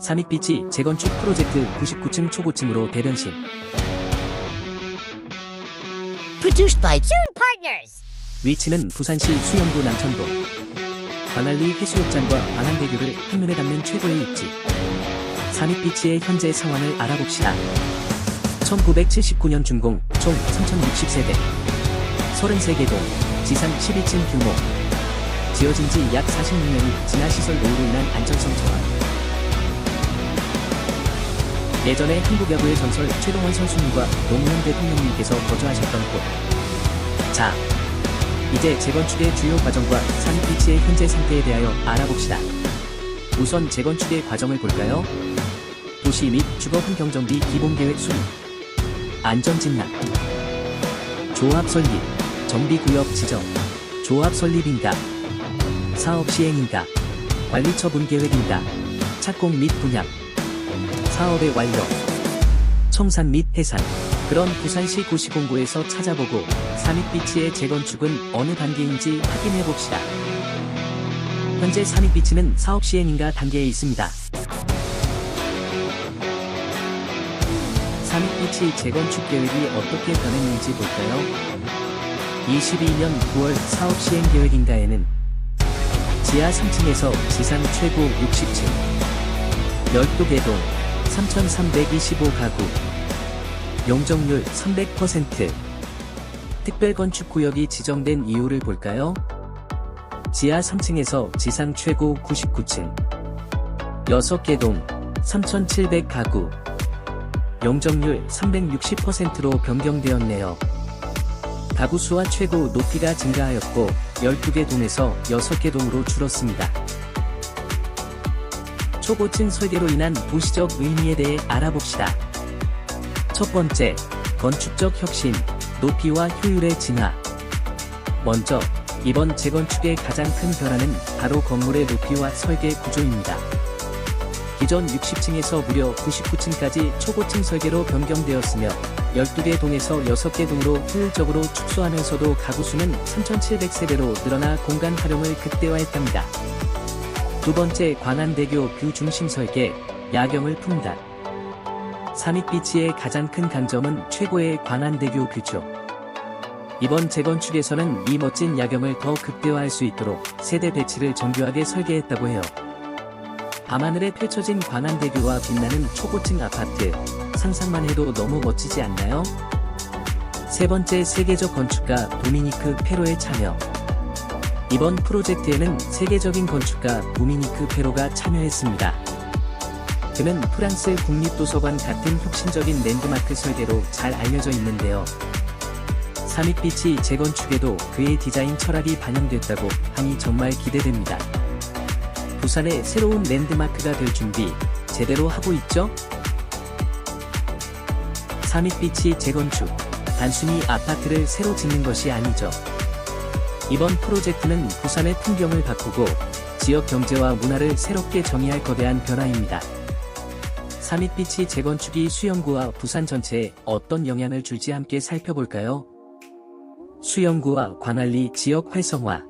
삼익비치 재건축 프로젝트 99층 초고층으로 대변신. Produced by June Partners. 위치는 부산시 수영구 남천동. 관할리 해수욕장과 광안대교를 한눈에 담는 최고의 입지. 삼익비치의 현재 상황을 알아봅시다. 1979년 준공, 총 3060세대. 33개 동, 지상 12층 규모. 지어진 지 약 46년이 지나 시설 노후로 인한 안전성 저하. 예전에 한국 야구의 전설 최동원 선수님과 노무현 대통령님께서 거주하셨던 곳. 자, 이제 재건축의 주요 과정과 산피치의 현재 상태에 대하여 알아봅시다. 우선 재건축의 과정을 볼까요? 도시 및 주거 환경 정비 기본 계획 수립, 안전 진단, 조합 설립, 정비 구역 지정, 조합 설립 인가, 사업 시행 인가, 관리 처분 계획 인가, 착공 및 분양, 사업의 완료, 청산 및 해산. 그런 부산시 고시공고에서 찾아보고 삼익비치의 재건축은 어느 단계인지 확인해 봅시다. 현재 삼익비치는 사업 시행인가 단계에 있습니다. 삼익비치 재건축 계획이 어떻게 변했는지 볼까요? 22년 9월 사업 시행 계획인가에는 지하 3층에서 지상 최고 60층, 12개 동, 3,325가구, 용적률 300%. 특별건축구역이 지정된 이유를 볼까요? 지하 3층에서 지상 최고 99층. 6개 동, 3,700가구. 용적률 360%로 변경되었네요. 가구 수와 최고 높이가 증가하였고, 12개 동에서 6개 동으로 줄었습니다. 초고층 설계로 인한 도시적 의미에 대해 알아봅시다. 첫 번째, 건축적 혁신, 높이와 효율의 진화. 먼저, 이번 재건축의 가장 큰 변화는 바로 건물의 높이와 설계 구조입니다. 기존 60층에서 무려 99층까지 초고층 설계로 변경되었으며 12개 동에서 6개 동으로 효율적으로 축소하면서도 가구 수는 3,700세대로 늘어나 공간 활용을 극대화했답니다. 두 번째 광안대교 뷰 중심 설계, 야경을 품다. 삼익비치의 가장 큰 강점은 최고의 광안대교 뷰죠. 이번 재건축에서는 이 멋진 야경을 더 극대화할 수 있도록 세대 배치를 정교하게 설계했다고 해요. 밤하늘에 펼쳐진 광안대교와 빛나는 초고층 아파트, 상상만 해도 너무 멋지지 않나요? 세 번째 세계적 건축가 도미니크 페로의 참여. 이번 프로젝트에는 세계적인 건축가 도미니크 페로가 참여했습니다. 그는 프랑스 국립도서관 같은 혁신적인 랜드마크 설계로 잘 알려져 있는데요. 삼익빛이 재건축에도 그의 디자인 철학이 반영됐다고 하니 정말 기대됩니다. 부산의 새로운 랜드마크가 될 준비 제대로 하고 있죠? 삼익빛이 재건축 단순히 아파트를 새로 짓는 것이 아니죠. 이번 프로젝트는 부산의 풍경을 바꾸고 지역 경제와 문화를 새롭게 정의할 거대한 변화입니다. 삼익빛이 재건축이 수영구와 부산 전체에 어떤 영향을 줄지 함께 살펴볼까요? 수영구와 관할리 지역 활성화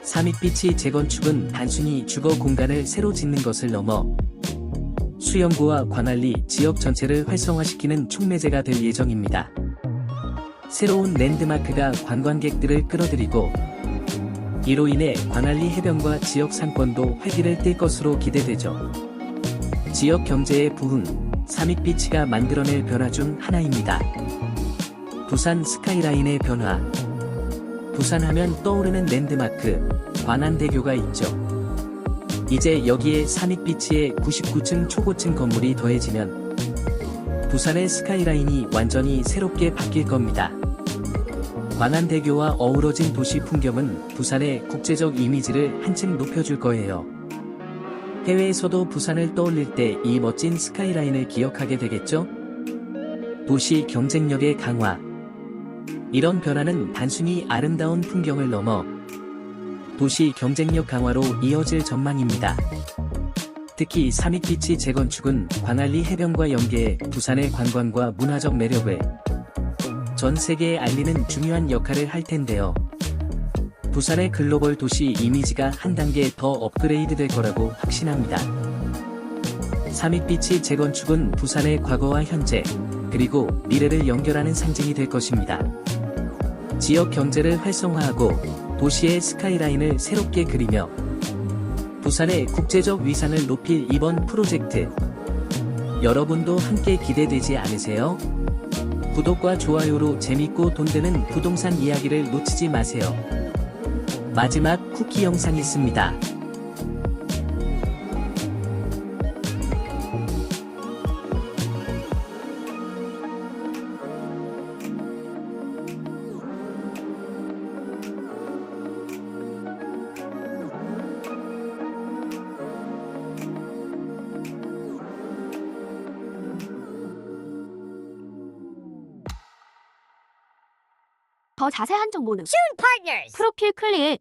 삼익빛이 재건축은 단순히 주거 공간을 새로 짓는 것을 넘어 수영구와 관할리 지역 전체를 활성화시키는 촉매제가 될 예정입니다. 새로운 랜드마크가 관광객들을 끌어들이고 이로 인해 관할리 해변과 지역 상권도 활기를 띨 것으로 기대되죠. 지역 경제의 부흥, 삼익비치가 만들어낼 변화 중 하나입니다. 부산 스카이라인의 변화. 부산하면 떠오르는 랜드마크, 관안대교가 있죠. 이제 여기에 삼익비치의 99층 초고층 건물이 더해지면 부산의 스카이라인이 완전히 새롭게 바뀔 겁니다. 관안대교와 어우러진 도시 풍경은 부산의 국제적 이미지를 한층 높여줄 거예요. 해외에서도 부산을 떠올릴 때 이 멋진 스카이라인을 기억하게 되겠죠? 도시 경쟁력의 강화. 이런 변화는 단순히 아름다운 풍경을 넘어 도시 경쟁력 강화로 이어질 전망입니다. 특히 삼익비치 재건축은 광안리 해변과 연계해 부산의 관광과 문화적 매력을 전 세계에 알리는 중요한 역할을 할 텐데요. 부산의 글로벌 도시 이미지가 한 단계 더 업그레이드 될 거라고 확신합니다. 삼익빛이 재건축은 부산의 과거와 현재, 그리고 미래를 연결하는 상징이 될 것입니다. 지역 경제를 활성화하고 도시의 스카이라인을 새롭게 그리며 부산의 국제적 위상을 높일 이번 프로젝트. 여러분도 함께 기대되지 않으세요? 구독과 좋아요로 재밌고 돈 되는 부동산 이야기를 놓치지 마세요. 마지막 쿠키 영상이 있습니다. 더 자세한 정보는. 프로필 클릭